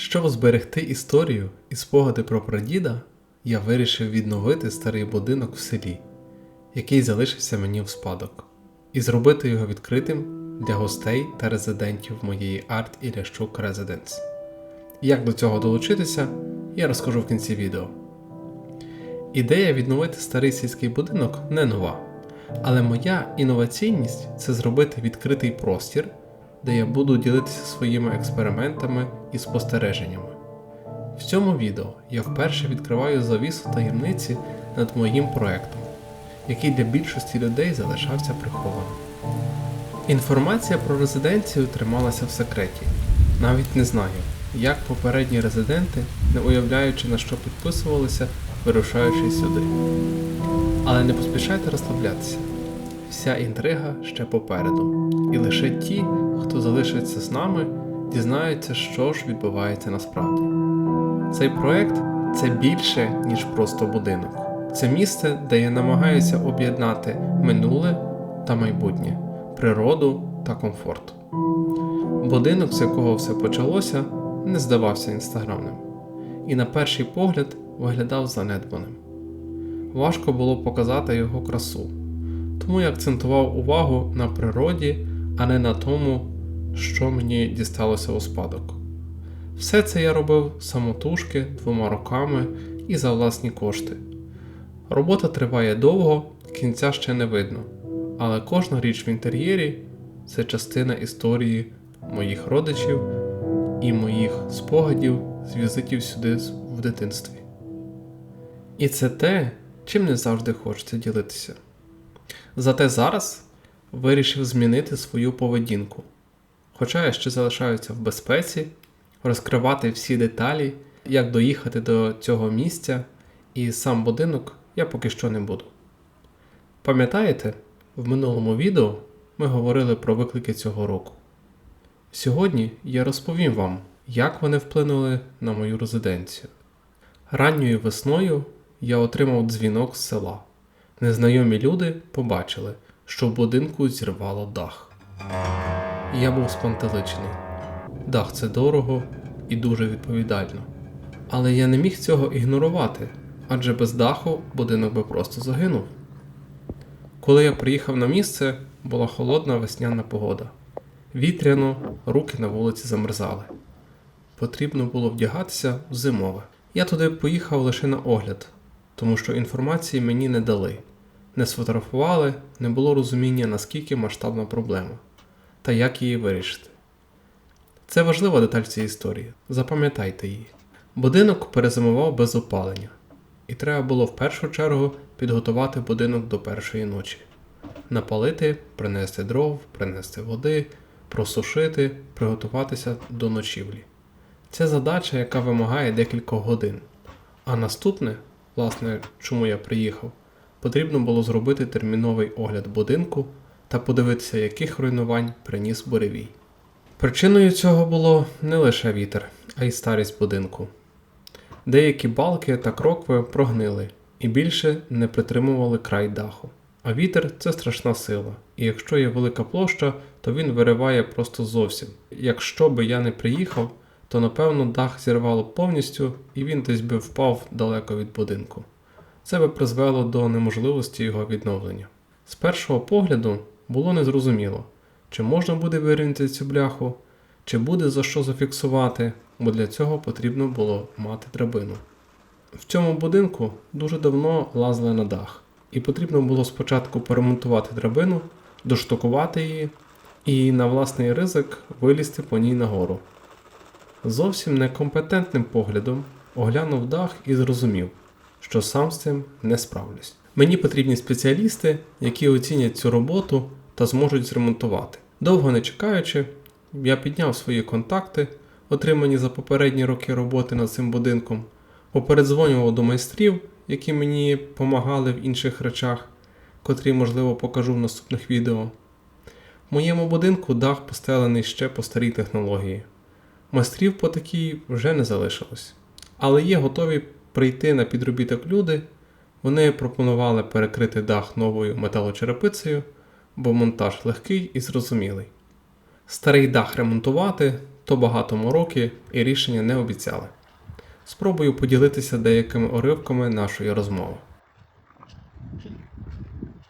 Щоб зберегти історію і спогади про прадіда, я вирішив відновити старий будинок в селі, який залишився мені в спадок, і зробити його відкритим для гостей та резидентів моєї Art Ірящук Residence. Як до цього долучитися, я розкажу в кінці відео. Ідея відновити старий сільський будинок не нова, але моя інноваційність це зробити відкритий простір, де я буду ділитися своїми експериментами і спостереженнями. В цьому відео я вперше відкриваю завісу таємниці над моїм проектом, який для більшості людей залишався прихованим. Інформація про резиденцію трималася в секреті. Навіть не знаю, як попередні резиденти, не уявляючи на що підписувалися, вирушаючи сюди. Але не поспішайте розслаблятися. Вся інтрига ще попереду, і лише ті, хто залишиться з нами, дізнаються, що ж відбувається насправді. Цей проект це більше, ніж просто будинок. Це місце, де я намагаюся об'єднати минуле та майбутнє, природу та комфорт. Будинок, з якого все почалося, не здавався інстаграмним, і на перший погляд виглядав занедбаним. Важко було показати його красу, тому я акцентував увагу на природі, а не на тому, що мені дісталося у спадок. Все це я робив самотужки двома руками і за власні кошти. Робота триває довго, кінця ще не видно, але кожна річ в інтер'єрі це частина історії моїх родичів і моїх спогадів з візитів сюди в дитинстві. І це те, чим не завжди хочеться ділитися. Зате зараз вирішив змінити свою поведінку. Хоча я ще залишаюся в безпеці, розкривати всі деталі, як доїхати до цього місця, і сам будинок я поки що не буду. Пам'ятаєте, в минулому відео ми говорили про виклики цього року. Сьогодні я розповім вам, як вони вплинули на мою резиденцію. Ранньою весною я отримав дзвінок з села. Незнайомі люди побачили, що в будинку зірвало дах. Я був спантеличений. Дах це дорого і дуже відповідально. Але я не міг цього ігнорувати, адже без даху будинок би просто загинув. Коли я приїхав на місце, була холодна весняна погода. Вітряно, руки на вулиці замерзали. Потрібно було вдягатися в зимове. Я туди поїхав лише на огляд, тому що інформації мені не дали, не сфотографували, не було розуміння, наскільки масштабна проблема та як її вирішити. Це важлива деталь цієї історії. Запам'ятайте її. Будинок перезимував без опалення, і треба було в першу чергу підготувати будинок до першої ночі, напалити, принести дров, принести води, просушити, приготуватися до ночівлі. Це задача, яка вимагає декілька годин. А наступне, власне, чому я приїхав, потрібно було зробити терміновий огляд будинку та подивитися, яких руйнувань приніс буревій. Причиною цього було не лише вітер, а й старість будинку. Деякі балки та крокви прогнили і більше не притримували край даху. А вітер це страшна сила, і якщо є велика площа, то він вириває просто зовсім. Якщо би я не приїхав, то напевно дах зірвало повністю і він десь би впав далеко від будинку. Це би призвело до неможливості його відновлення. З першого погляду було незрозуміло, чи можна буде вирівняти цю бляху, чи буде за що зафіксувати, бо для цього потрібно було мати драбину. В цьому будинку дуже давно лазили на дах, і потрібно було спочатку поремонтувати драбину, доштукувати її і на власний ризик вилізти по ній нагору. Зовсім некомпетентним поглядом оглянув дах і зрозумів, що сам з цим не справлюсь. Мені потрібні спеціалісти, які оцінять цю роботу та зможуть зремонтувати. Довго не чекаючи, я підняв свої контакти, отримані за попередні роки роботи над цим будинком, попередзвонював до майстрів, які мені допомагали в інших речах, котрі, можливо, покажу в наступних відео. В моєму будинку дах постелений ще по старій технології. Майстрів по такій вже не залишилось. Але є готові прийти на підробіток люди. Вони пропонували перекрити дах новою металочерепицею, бо монтаж легкий і зрозумілий. Старий дах ремонтувати то багато мороки і рішення не обіцяли. Спробую поділитися деякими уривками нашої розмови.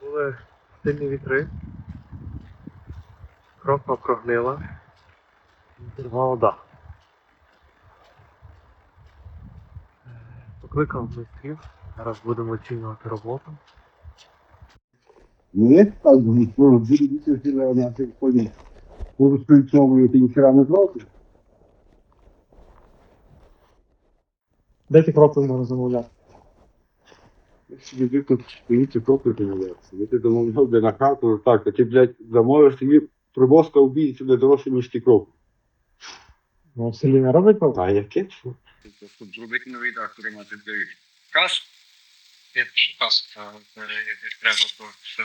Були сильні вітри, кропа прогнила, зірвала дах. Покликав майстрів, зараз будемо оцінювати роботу. Ні, так, ну, дивіться, що на телефоні розпрацьовуєте ніхера не зробите. Де ті кропи можна замовляти? Собі тут стоїть і не лепся. Ви ти домовляв би на карту, так, а ти, блядь, замовиш собі привозка обійдеться не дорожче, ніж ті кропки. Ну, в селі не робить кропи? А яке? Що? Щоб зробити новий дах, тримати диві. Кас? Я пишу кас, як треба, то все.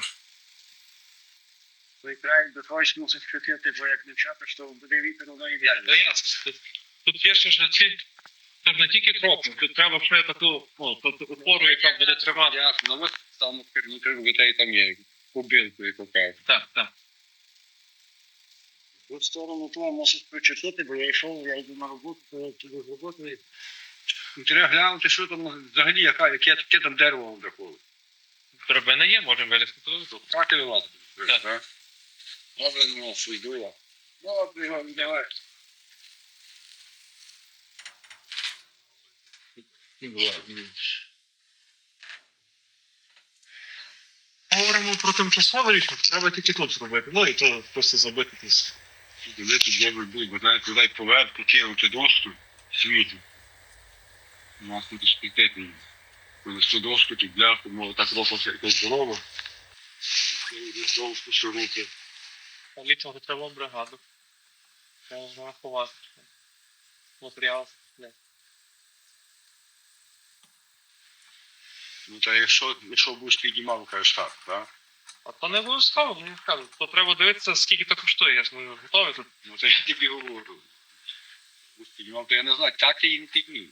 Той край до когось мусить хотіти, бо як не вчапиш, то буде вітер, воно в'яже. Та ясно. Тут, тут є ще ж ці, це не тільки кропки, тут треба ще таку ну, опору, яка буде тримати. Ясно, ми там внутрі дітей там є кубілку, яку кажуть. Так, так. Ту сторону того мусиш прочитати, бо я йшов, я йду на роботу, то я туди з роботи. І треба глянути, що там взагалі, яка, яке, яке там дерево враховує. Драбина є, можемо вилізти туди. Так і вилазити. Так. Так. Добре, ну, що йду я. Добре, його давай. Говоримо про тимчасове рішення, треба тільки тут зробити. Ну і то просто забити десь. Де тут добре бо знаєте, туди поверх покинути дошку світу. У нас тут спітити. Коли цю дошку, тут бляху, може так робити якось здорово. Дошку широке. Літом треба бригаду. Треба зарахувати. Матеріал. Ну та якщо, якщо будеш підіймав, кажеш так, так? А то не обов'язково, ну я кажу. То треба дивитися, скільки то коштує. Я ж не готовий тут. Ну це я тобі говорю. Будеш підіймав, то я не знаю, так я її не підніму.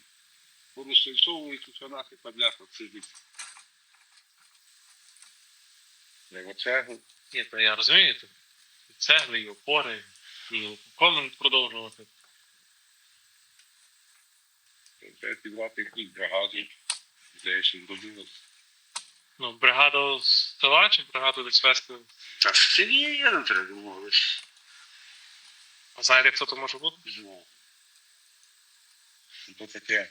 Буду сельцовую, тут вона типа бляха сидить. Як оце, Ні, то я розумію. то І цегли, і опори, і комент продовжувати. це підва технік бригади. Здається, добилось. Ну, бригаду з села чи бригаду десь вести. Та в селі я не треба домовитися. А знаєте, хто то може бути? Ну, то таке.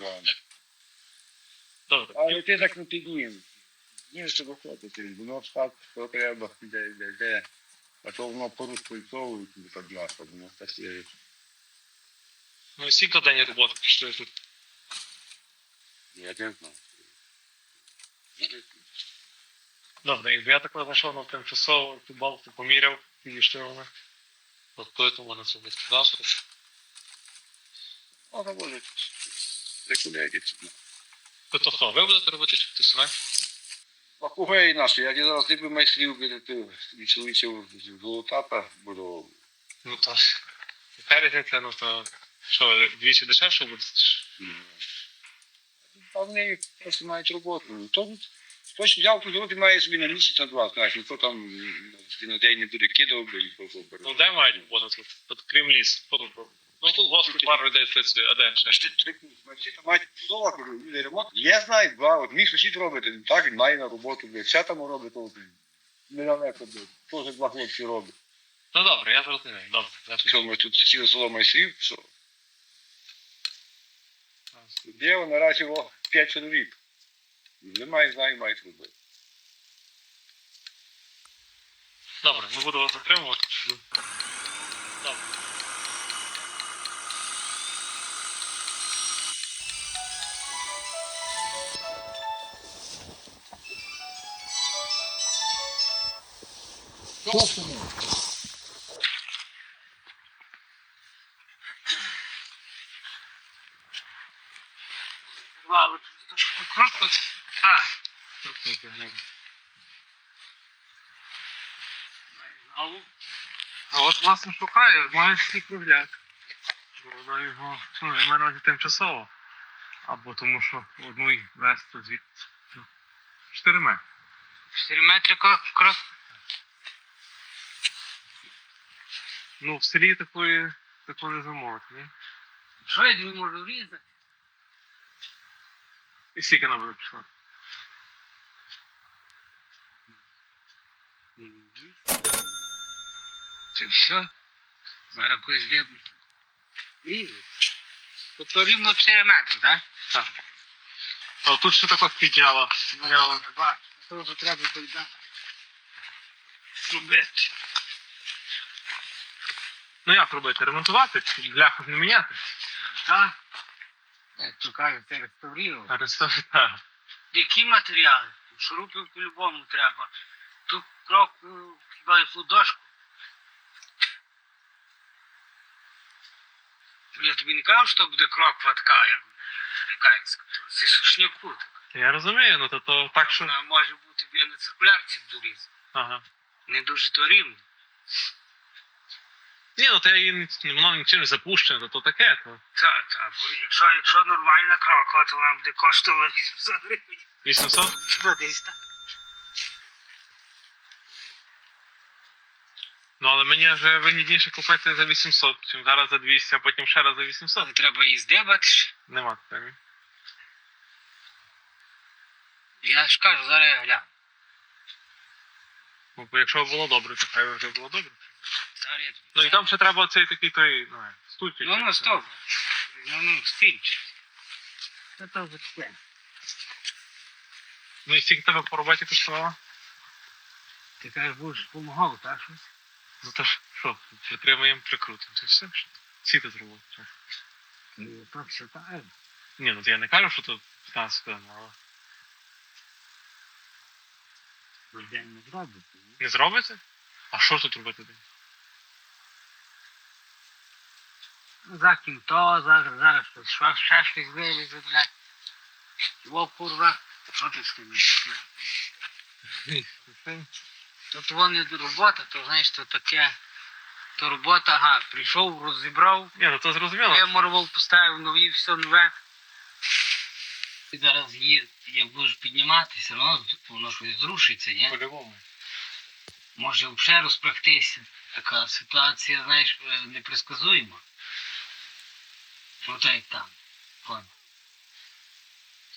Ладно. Добре. Але ти так не піднім. Ні, що виходити, воно так, що треба, де, де, де. А то воно порозпульцовують, не так бляха, воно так є. Ну скільки день роботи коштує тут? Я не знаю. Добре, якби я такого знайшов на тимчасово ту балку поміряв, підійшли вони. От то це можна собі сказати. А то буде. Рекуляйте. Ви то хто? Ви будете робити чи хтось не? А і наші? Я зараз ніби майстрів біля відчоловічів золотата буду. Ну то яка різниця, ну то що, двічі дешевше буде? А вони просто мають роботу. Ну, То хтось взяв тут роботи, має собі на місяць на два, знаєш, ніхто там на день не буде кидав, би і хто бере. Ну де мають бути тут? Тут крім ліс. Ну тут господи пару людей працює, а де ще? Всі там мають чудово, кажу, люди ремонт. Я знаю, два, от мій сусід робить, так він має на роботу, блядь, вся там робить, то недалеко, блядь, теж два хлопці роблять. Ну добре, я зрозумів. Добре. Я Що ми тут сіли село майстрів, що? Є наразі о, п'ять чоловік. Немає, знаю, мають робити. Добре, не буду вас затримувати. Добре. Ладно, просто... А, А от власне шукаю, маю свій кругляк. Бо вона його, ну, я маю на увазі тимчасово. Або тому що одну й вести звідти. Ну, 4 метри. 4 метри крос. Ну, в селі такої такої не замовити, ні? Що я тобі можу різати? І скільки вона буде пішла? Це все? Де. Різати. Тобто рівно 4 метри, так? А тут ще так от підняла. Я бачу. Це вже треба тоді робити. Ну як робити? Ремонтувати? Бляху не міняти? Так? Як то кажуть, це реставрувати. Реставрувати? Які матеріали? Шурупів по-любому треба. Тут крок, хіба яку дошку. Я тобі не кажу, що буде крок ватка, як веганська. Зі сушняку. Я розумію, ну то, то так що. Вона може бути біля на циркулярці доріз. Ага. Не дуже то рівно. Ні, ну то я її не- воно нічим не запущене, то, то таке, то Так, так. Бо якщо, якщо нормальна крокова, то вона буде коштувати 800 гривень. 800? Хіба десь так? Ну але мені вже вигідніше купити за 800, чим зараз за 200, а потім ще раз за 800. Але треба її здебати. Нема такої. Я ж кажу, зараз я гляну. Ну, бо якщо було добре, то хай вже було добре. Зараз я Ну і там ще треба цей такий той, ну, стульчик. Ну, ну, стоп. Ну, ну, стільчик. Що то за? Ну і скільки тебе по роботі коштувало? Ти кажеш, будеш допомагав, так? щось? Ну то що, притримуємо, прикрутимо, то все, що всі ти зробив. Що? Ну, так. Ні, ну то я не кажу, що то 15 хвилин, але Ну, день не зробити. ні? не зробите? А що тут робити день? Ну, закинь то, зараз, зараз щось, що- ще щось вилізе, блядь. Во, курва. Що ти з тим Тут вони робота, то знаєш, то таке. То робота, ага, прийшов, розібрав, Ні, ну то зрозуміло. виморвав, поставив нові, все нове. Ти зараз її, як будеш піднімати, все одно воно щось зрушиться, ні? По-любому. Може взагалі розпрактися. Така ситуація, знаєш, е, непредсказуема. Ну так як там. Вон.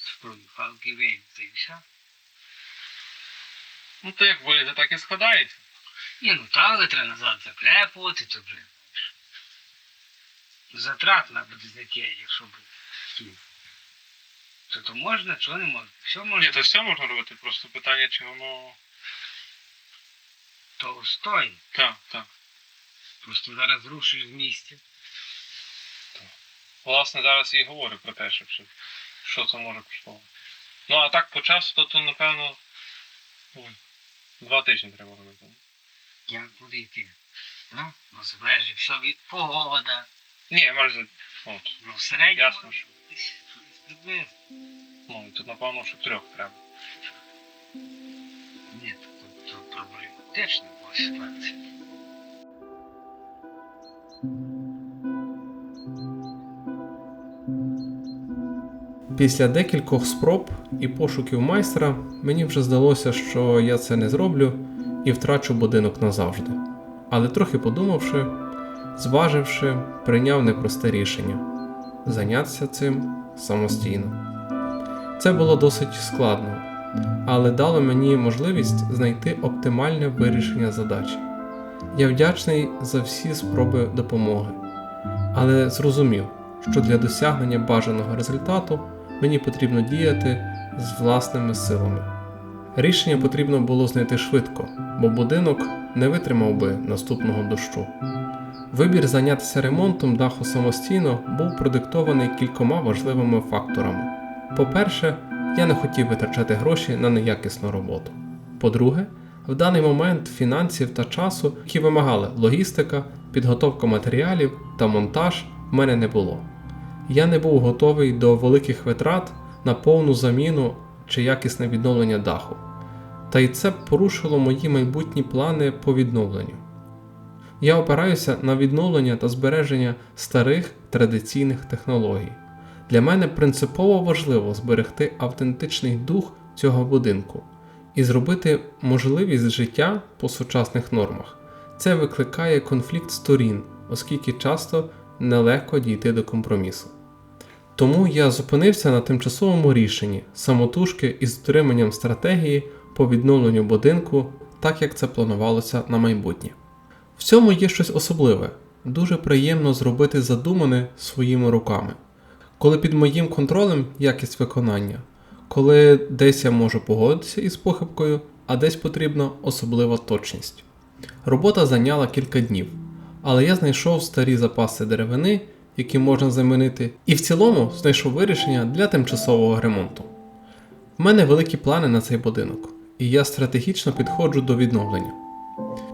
Спруги, фалки вийде, і все. Ну то як вийде, так і складається. Ні, ну але треба назад заклепувати, то знаєш. Затратна буде таке, якщо буде. То, то можна, чого не можна. Все можна. Ні, то все можна робити, просто питання, чи воно. То стой. Так, так. Просто зараз рушиш з місця. Власне, зараз і говорю про те, що, що, що це може коштувати. Ну, а так по часу, то, то напевно, два тижні треба робити. Як буде йти? Ну, ну залежить все від погода. Ні, може, от, Ну, в середньому. Ясно, що. приблизно. ну, тут, напевно, що трьох треба. Ні, то, то проблематична була ситуація. Після декількох спроб і пошуків майстра мені вже здалося, що я це не зроблю і втрачу будинок назавжди. Але трохи подумавши, зваживши, прийняв непросте рішення зайнятися цим самостійно. Це було досить складно, але дало мені можливість знайти оптимальне вирішення задачі. Я вдячний за всі спроби допомоги, але зрозумів, що для досягнення бажаного результату мені потрібно діяти з власними силами. Рішення потрібно було знайти швидко, бо будинок не витримав би наступного дощу. Вибір зайнятися ремонтом даху самостійно був продиктований кількома важливими факторами. По-перше, я не хотів витрачати гроші на неякісну роботу. По-друге, в даний момент фінансів та часу, які вимагали логістика, підготовка матеріалів та монтаж, в мене не було. Я не був готовий до великих витрат на повну заміну чи якісне відновлення даху. Та й це порушило мої майбутні плани по відновленню. Я опираюся на відновлення та збереження старих традиційних технологій. Для мене принципово важливо зберегти автентичний дух цього будинку і зробити можливість життя по сучасних нормах. Це викликає конфлікт сторін, оскільки часто нелегко дійти до компромісу. Тому я зупинився на тимчасовому рішенні самотужки із дотриманням стратегії по відновленню будинку, так як це планувалося на майбутнє. В цьому є щось особливе, дуже приємно зробити задумане своїми руками. Коли під моїм контролем якість виконання, коли десь я можу погодитися із похибкою, а десь потрібна особлива точність. Робота зайняла кілька днів, але я знайшов старі запаси деревини, які можна замінити, і в цілому знайшов вирішення для тимчасового ремонту. В мене великі плани на цей будинок, і я стратегічно підходжу до відновлення.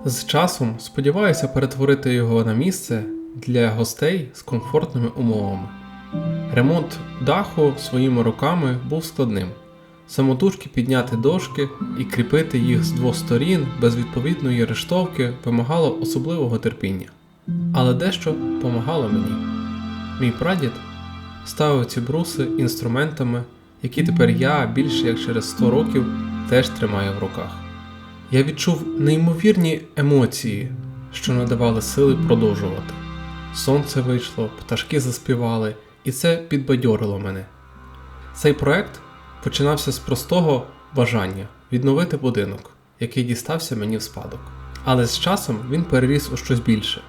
З часом сподіваюся перетворити його на місце для гостей з комфортними умовами. Ремонт даху своїми руками був складним. Самотужки підняти дошки і кріпити їх з двох сторін без відповідної рештовки вимагало особливого терпіння. Але дещо помагало мені. Мій прадід ставив ці бруси інструментами, які тепер я більше як через 100 років теж тримаю в руках. Я відчув неймовірні емоції, що надавали сили продовжувати. Сонце вийшло, пташки заспівали, і це підбадьорило мене. Цей проект починався з простого бажання відновити будинок, який дістався мені в спадок. Але з часом він переріс у щось більше.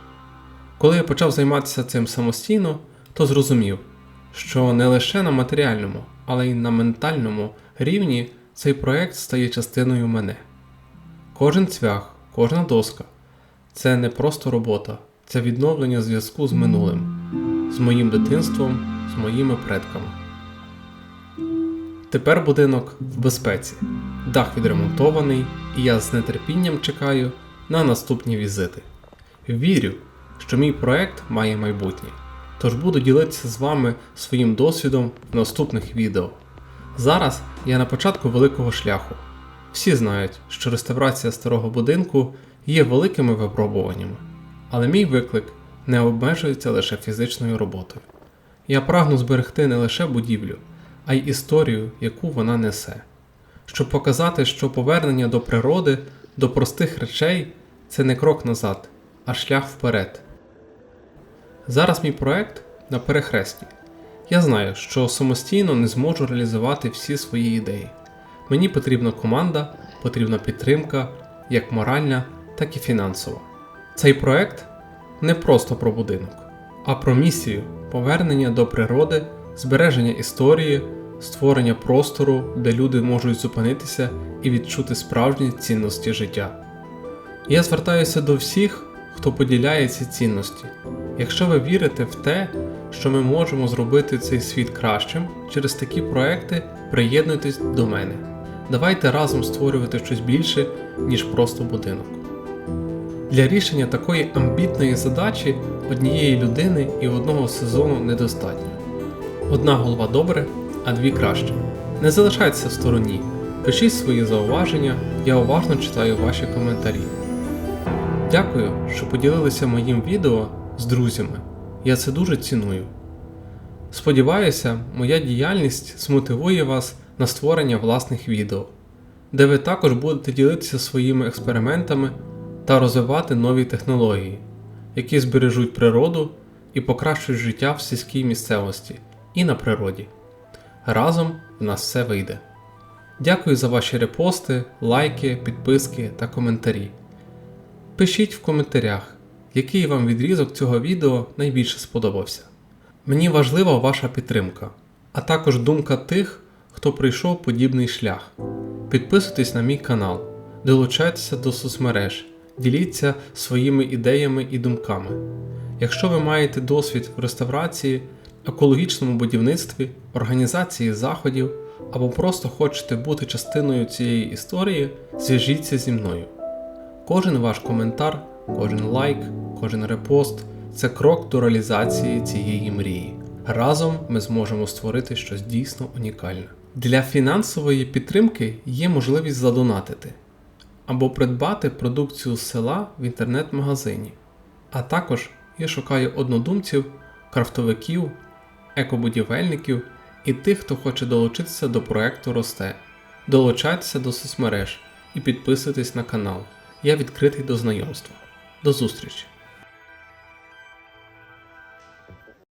Коли я почав займатися цим самостійно, то зрозумів, що не лише на матеріальному, але й на ментальному рівні цей проект стає частиною мене. Кожен цвях, кожна доска це не просто робота, це відновлення зв'язку з минулим, з моїм дитинством, з моїми предками. Тепер будинок в безпеці, дах відремонтований, і я з нетерпінням чекаю на наступні візити. Вірю, що мій проект має майбутнє, тож буду ділитися з вами своїм досвідом в наступних відео. Зараз я на початку великого шляху. Всі знають, що реставрація старого будинку є великими випробуваннями, але мій виклик не обмежується лише фізичною роботою. Я прагну зберегти не лише будівлю, а й історію, яку вона несе, щоб показати, що повернення до природи, до простих речей це не крок назад, а шлях вперед. Зараз мій проект на перехресті. Я знаю, що самостійно не зможу реалізувати всі свої ідеї. Мені потрібна команда, потрібна підтримка, як моральна, так і фінансова. Цей проект не просто про будинок, а про місію повернення до природи, збереження історії, створення простору, де люди можуть зупинитися і відчути справжні цінності життя. Я звертаюся до всіх, хто поділяє ці цінності. Якщо ви вірите в те, що ми можемо зробити цей світ кращим через такі проекти, приєднуйтесь до мене. Давайте разом створювати щось більше, ніж просто будинок. Для рішення такої амбітної задачі однієї людини і одного сезону недостатньо. Одна голова добре, а дві краще. Не залишайтеся в стороні. Пишіть свої зауваження, я уважно читаю ваші коментарі. Дякую, що поділилися моїм відео з друзями. Я це дуже ціную. Сподіваюся, моя діяльність змотивує вас на створення власних відео, де ви також будете ділитися своїми експериментами та розвивати нові технології, які збережуть природу і покращують життя в сільській місцевості і на природі. Разом в нас все вийде. Дякую за ваші репости, лайки, підписки та коментарі. Пишіть в коментарях, який вам відрізок цього відео найбільше сподобався. Мені важлива ваша підтримка, а також думка тих, хто пройшов подібний шлях. Підписуйтесь на мій канал, долучайтеся до соцмереж, діліться своїми ідеями і думками. Якщо ви маєте досвід в реставрації, екологічному будівництві, організації заходів або просто хочете бути частиною цієї історії, зв'яжіться зі мною. Кожен ваш коментар, кожен лайк, кожен репост це крок до реалізації цієї мрії. Разом ми зможемо створити щось дійсно унікальне. Для фінансової підтримки є можливість задонатити або придбати продукцію з села в інтернет-магазині. А також я шукаю однодумців, крафтовиків, екобудівельників і тих, хто хоче долучитися до проекту Росте. Долучайтеся до соцмереж і підписуйтесь на канал. Я відкритий до знайомства. До зустрічі!